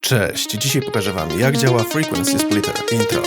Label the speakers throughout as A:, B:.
A: Cześć, dzisiaj pokażę Wam jak działa Frequency Splitter Intro.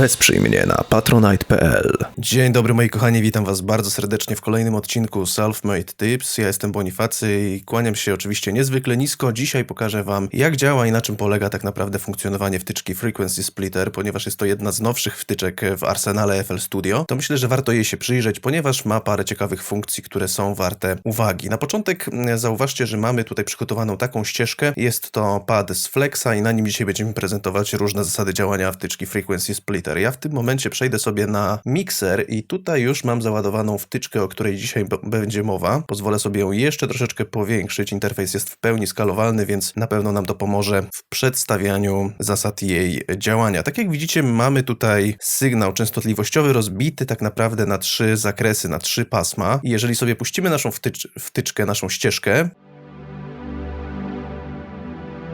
A: Wesprzyj mnie na patronite.pl Dzień dobry moi kochani, witam Was bardzo serdecznie w kolejnym odcinku Self-Made Tips. Ja jestem Bonifacy i kłaniam się oczywiście niezwykle nisko. Dzisiaj pokażę Wam jak działa i na czym polega tak naprawdę funkcjonowanie wtyczki Frequency Splitter, ponieważ jest to jedna z nowszych wtyczek w arsenale FL Studio. To myślę, że warto jej się przyjrzeć, ponieważ ma parę ciekawych funkcji, które są warte uwagi. Na początek mm, zauważcie, że mamy tutaj przygotowaną taką ścieżkę. Jest to pad z Flexa i na nim dzisiaj będziemy prezentować różne zasady działania wtyczki Frequency Splitter. Ja w tym momencie przejdę sobie na mikser i tutaj już mam załadowaną wtyczkę, o której dzisiaj będzie mowa. Pozwolę sobie ją jeszcze troszeczkę powiększyć. Interfejs jest w pełni skalowalny, więc na pewno nam to pomoże w przedstawianiu zasad jej działania. Tak jak widzicie, mamy tutaj sygnał częstotliwościowy rozbity tak naprawdę na trzy zakresy, na trzy pasma. I jeżeli sobie puścimy naszą wtycz- wtyczkę, naszą ścieżkę,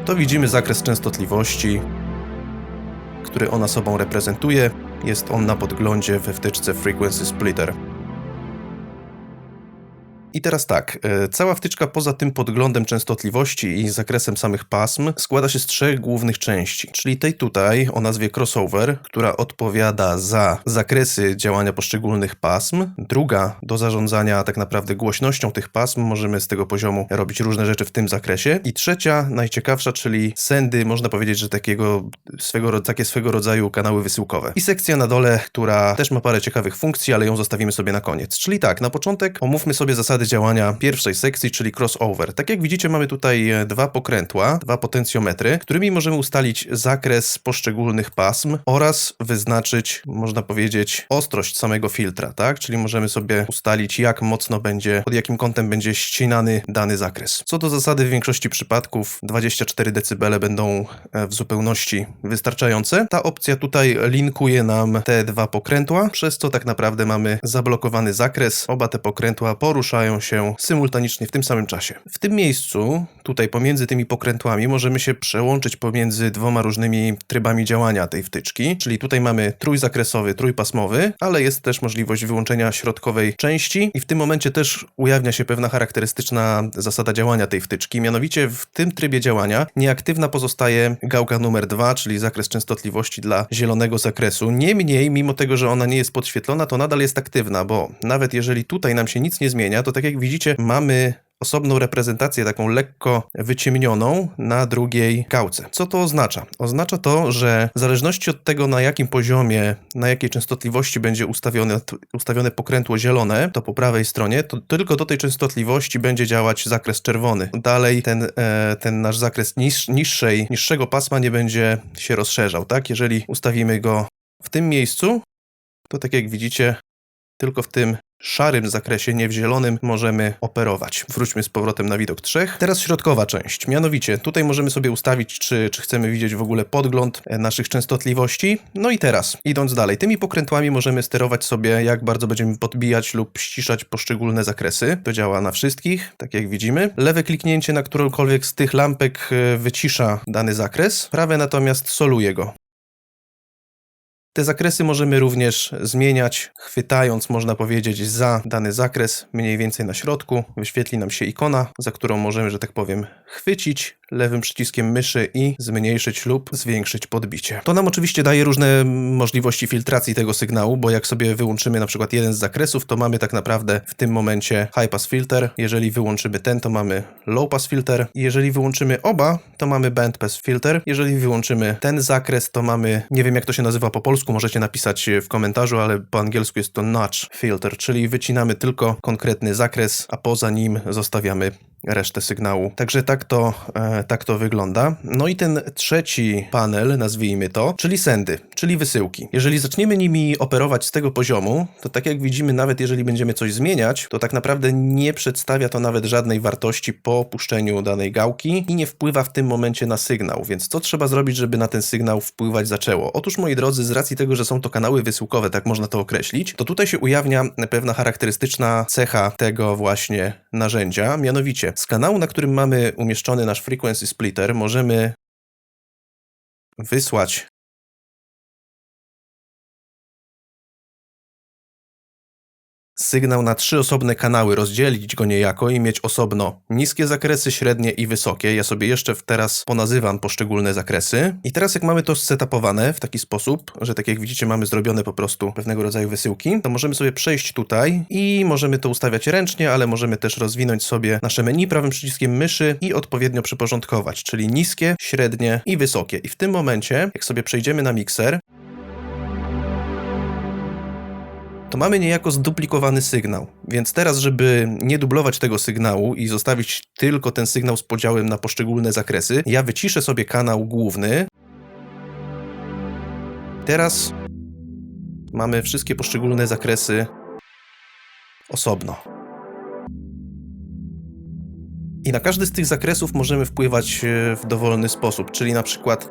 A: to widzimy zakres częstotliwości, który ona sobą reprezentuje. Jest on na podglądzie we wtyczce Frequency Splitter. I teraz tak, e, cała wtyczka poza tym podglądem częstotliwości i zakresem samych pasm składa się z trzech głównych części, czyli tej tutaj o nazwie crossover, która odpowiada za zakresy działania poszczególnych pasm, druga do zarządzania tak naprawdę głośnością tych pasm, możemy z tego poziomu robić różne rzeczy w tym zakresie i trzecia, najciekawsza, czyli sendy, można powiedzieć, że takiego swego, takie swego rodzaju kanały wysyłkowe. I sekcja na dole, która też ma parę ciekawych funkcji, ale ją zostawimy sobie na koniec. Czyli tak, na początek omówmy sobie zasady działania pierwszej sekcji, czyli crossover. Tak jak widzicie, mamy tutaj e, dwa pokrętła, dwa potencjometry, którymi możemy ustalić zakres poszczególnych pasm oraz wyznaczyć, można powiedzieć, ostrość samego filtra, tak? Czyli możemy sobie ustalić, jak mocno będzie, pod jakim kątem będzie ścinany dany zakres. Co do zasady, w większości przypadków 24 dB będą e, w zupełności wystarczające. Ta opcja tutaj linkuje nam te dwa pokrętła, przez co tak naprawdę mamy zablokowany zakres. Oba te pokrętła poruszają się symultanicznie w tym samym czasie. W tym miejscu, tutaj pomiędzy tymi pokrętłami, możemy się przełączyć pomiędzy dwoma różnymi trybami działania tej wtyczki, czyli tutaj mamy trójzakresowy, trójpasmowy, ale jest też możliwość wyłączenia środkowej części i w tym momencie też ujawnia się pewna charakterystyczna zasada działania tej wtyczki, mianowicie w tym trybie działania nieaktywna pozostaje gałka numer dwa, czyli zakres częstotliwości dla zielonego zakresu. Niemniej, mimo tego, że ona nie jest podświetlona, to nadal jest aktywna, bo nawet jeżeli tutaj nam się nic nie zmienia, to tak jak widzicie, mamy osobną reprezentację, taką lekko wyciemnioną na drugiej gałce. Co to oznacza? Oznacza to, że w zależności od tego, na jakim poziomie, na jakiej częstotliwości będzie ustawione, ustawione pokrętło zielone, to po prawej stronie, to tylko do tej częstotliwości będzie działać zakres czerwony. Dalej ten, e, ten nasz zakres niż, niższej, niższego pasma nie będzie się rozszerzał, tak? Jeżeli ustawimy go w tym miejscu, to tak jak widzicie, tylko w tym szarym zakresie, nie w zielonym, możemy operować. Wróćmy z powrotem na widok trzech. Teraz środkowa część. Mianowicie, tutaj możemy sobie ustawić, czy, czy chcemy widzieć w ogóle podgląd e, naszych częstotliwości. No i teraz, idąc dalej, tymi pokrętłami możemy sterować sobie, jak bardzo będziemy podbijać lub ściszać poszczególne zakresy. To działa na wszystkich, tak jak widzimy. Lewe kliknięcie na którąkolwiek z tych lampek e, wycisza dany zakres, prawe natomiast soluje go. Te zakresy możemy również zmieniać, chwytając, można powiedzieć, za dany zakres, mniej więcej na środku. Wyświetli nam się ikona, za którą możemy, że tak powiem, chwycić lewym przyciskiem myszy i zmniejszyć lub zwiększyć podbicie. To nam oczywiście daje różne możliwości filtracji tego sygnału, bo jak sobie wyłączymy na przykład jeden z zakresów, to mamy tak naprawdę w tym momencie high pass filter. Jeżeli wyłączymy ten, to mamy low pass filter. Jeżeli wyłączymy oba, to mamy band pass filter. Jeżeli wyłączymy ten zakres, to mamy, nie wiem jak to się nazywa po polsku, możecie napisać w komentarzu, ale po angielsku jest to notch filter, czyli wycinamy tylko konkretny zakres, a poza nim zostawiamy resztę sygnału. Także tak to, e, tak to wygląda. No i ten trzeci panel, nazwijmy to, czyli sendy, czyli wysyłki. Jeżeli zaczniemy nimi operować z tego poziomu, to tak jak widzimy, nawet jeżeli będziemy coś zmieniać, to tak naprawdę nie przedstawia to nawet żadnej wartości po opuszczeniu danej gałki i nie wpływa w tym momencie na sygnał. Więc co trzeba zrobić, żeby na ten sygnał wpływać zaczęło? Otóż, moi drodzy, z racji tego, że są to kanały wysyłkowe, tak można to określić, to tutaj się ujawnia pewna charakterystyczna cecha tego właśnie narzędzia, mianowicie z kanału, na którym mamy umieszczony nasz frequency splitter, możemy wysłać sygnał na trzy osobne kanały, rozdzielić go niejako i mieć osobno niskie zakresy, średnie i wysokie. Ja sobie jeszcze teraz ponazywam poszczególne zakresy. I teraz jak mamy to setupowane w taki sposób, że tak jak widzicie mamy zrobione po prostu pewnego rodzaju wysyłki, to możemy sobie przejść tutaj i możemy to ustawiać ręcznie, ale możemy też rozwinąć sobie nasze menu prawym przyciskiem myszy i odpowiednio przyporządkować, czyli niskie, średnie i wysokie. I w tym momencie, jak sobie przejdziemy na mikser, to mamy niejako zduplikowany sygnał. Więc teraz, żeby nie dublować tego sygnału i zostawić tylko ten sygnał z podziałem na poszczególne zakresy, ja wyciszę sobie kanał główny. Teraz mamy wszystkie poszczególne zakresy osobno. I na każdy z tych zakresów możemy wpływać e, w dowolny sposób, czyli na przykład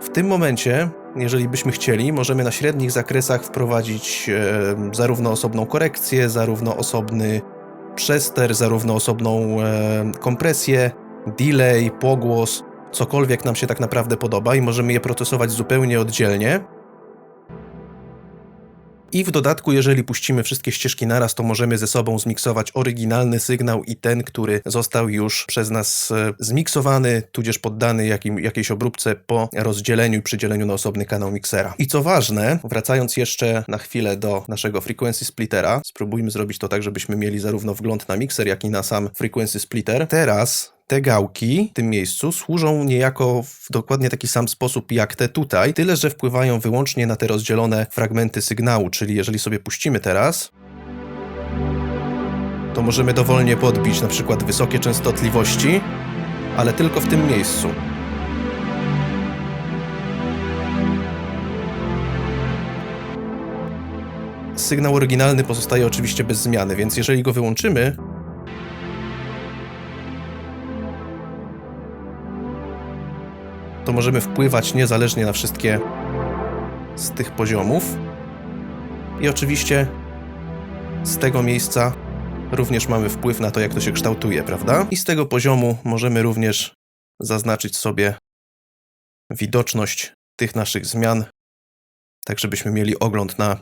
A: w tym momencie, jeżeli byśmy chcieli, możemy na średnich zakresach wprowadzić e, zarówno osobną korekcję, zarówno osobny przester, zarówno osobną e, kompresję, delay, pogłos, cokolwiek nam się tak naprawdę podoba i możemy je procesować zupełnie oddzielnie. I w dodatku, jeżeli puścimy wszystkie ścieżki naraz, to możemy ze sobą zmiksować oryginalny sygnał i ten, który został już przez nas e, zmiksowany, tudzież poddany jakim, jakiejś obróbce po rozdzieleniu i przydzieleniu na osobny kanał miksera. I co ważne, wracając jeszcze na chwilę do naszego frequency splittera, spróbujmy zrobić to tak, żebyśmy mieli zarówno wgląd na mikser, jak i na sam frequency splitter. Teraz te gałki w tym miejscu służą niejako w dokładnie taki sam sposób jak te tutaj, tyle że wpływają wyłącznie na te rozdzielone fragmenty sygnału, czyli jeżeli sobie puścimy teraz, to możemy dowolnie podbić na przykład wysokie częstotliwości, ale tylko w tym miejscu. Sygnał oryginalny pozostaje oczywiście bez zmiany, więc jeżeli go wyłączymy, to możemy wpływać niezależnie na wszystkie z tych poziomów. I oczywiście z tego miejsca również mamy wpływ na to, jak to się kształtuje, prawda? I z tego poziomu możemy również zaznaczyć sobie widoczność tych naszych zmian, tak żebyśmy mieli ogląd na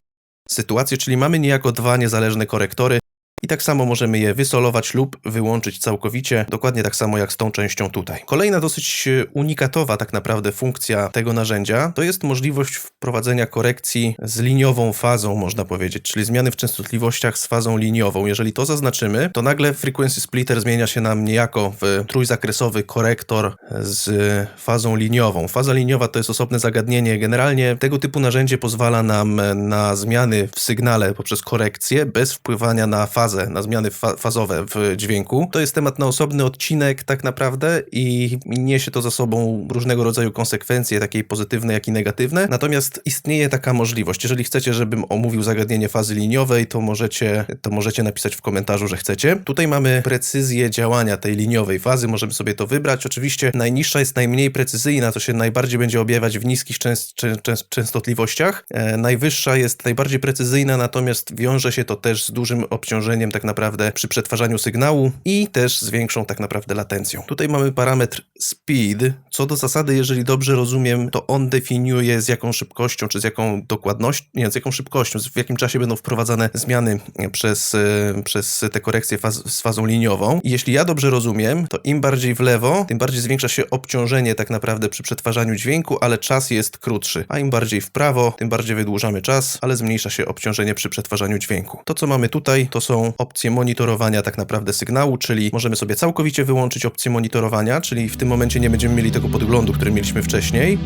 A: sytuację, czyli mamy niejako dwa niezależne korektory. I tak samo możemy je wysolować lub wyłączyć całkowicie, dokładnie tak samo jak z tą częścią tutaj. Kolejna dosyć e, unikatowa tak naprawdę funkcja tego narzędzia to jest możliwość wprowadzenia korekcji z liniową fazą, można powiedzieć, czyli zmiany w częstotliwościach z fazą liniową. Jeżeli to zaznaczymy, to nagle frequency splitter zmienia się nam niejako w trójzakresowy korektor z fazą liniową. Faza liniowa to jest osobne zagadnienie. Generalnie tego typu narzędzie pozwala nam na zmiany w sygnale poprzez korekcję bez wpływania na fazę, na zmiany fa fazowe w dźwięku. To jest temat na osobny odcinek tak naprawdę i niesie to za sobą różnego rodzaju konsekwencje, takie pozytywne, jak i negatywne. Natomiast istnieje taka możliwość. Jeżeli chcecie, żebym omówił zagadnienie fazy liniowej, to możecie, to możecie napisać w komentarzu, że chcecie. Tutaj mamy precyzję działania tej liniowej fazy, możemy sobie to wybrać. Oczywiście najniższa jest najmniej precyzyjna, to się najbardziej będzie objawiać w niskich częst czę czę częstotliwościach. E, najwyższa jest najbardziej precyzyjna, natomiast wiąże się to też z dużym obciążeniem tak naprawdę przy przetwarzaniu sygnału i też z większą tak naprawdę latencją. Tutaj mamy parametr speed. Co do zasady, jeżeli dobrze rozumiem, to on definiuje z jaką szybkością, czy z jaką dokładnością, nie, z jaką szybkością, w jakim czasie będą wprowadzane zmiany przez, e, przez te korekcje faz z fazą liniową. I jeśli ja dobrze rozumiem, to im bardziej w lewo, tym bardziej zwiększa się obciążenie tak naprawdę przy przetwarzaniu dźwięku, ale czas jest krótszy. A im bardziej w prawo, tym bardziej wydłużamy czas, ale zmniejsza się obciążenie przy przetwarzaniu dźwięku. To, co mamy tutaj, to są opcje monitorowania tak naprawdę sygnału, czyli możemy sobie całkowicie wyłączyć opcję monitorowania, czyli w tym momencie nie będziemy mieli tego podglądu, który mieliśmy wcześniej.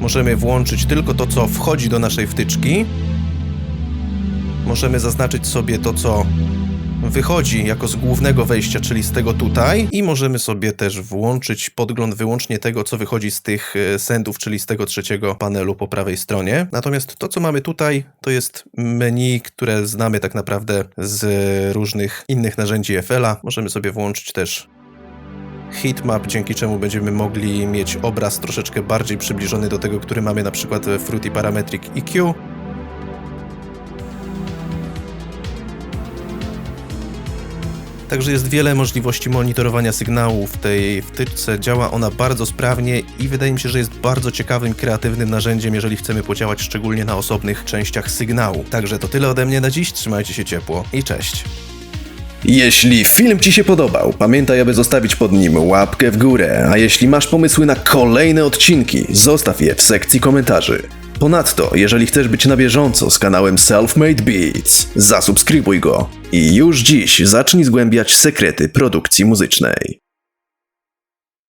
A: Możemy włączyć tylko to, co wchodzi do naszej wtyczki. Możemy zaznaczyć sobie to, co wychodzi jako z głównego wejścia, czyli z tego tutaj i możemy sobie też włączyć podgląd wyłącznie tego, co wychodzi z tych e, sendów, czyli z tego trzeciego panelu po prawej stronie. Natomiast to, co mamy tutaj, to jest menu, które znamy tak naprawdę z różnych innych narzędzi FL-a. Możemy sobie włączyć też heatmap, dzięki czemu będziemy mogli mieć obraz troszeczkę bardziej przybliżony do tego, który mamy na przykład w Fruity Parametric EQ. Także jest wiele możliwości monitorowania sygnału w tej wtyczce. Działa ona bardzo sprawnie i wydaje mi się, że jest bardzo ciekawym, kreatywnym narzędziem, jeżeli chcemy podziałać szczególnie na osobnych częściach sygnału. Także to tyle ode mnie na dziś. Trzymajcie się ciepło i cześć.
B: Jeśli film Ci się podobał, pamiętaj, aby zostawić pod nim łapkę w górę, a jeśli masz pomysły na kolejne odcinki, zostaw je w sekcji komentarzy. Ponadto, jeżeli chcesz być na bieżąco z kanałem Selfmade Beats, zasubskrybuj go i już dziś zacznij zgłębiać sekrety produkcji muzycznej.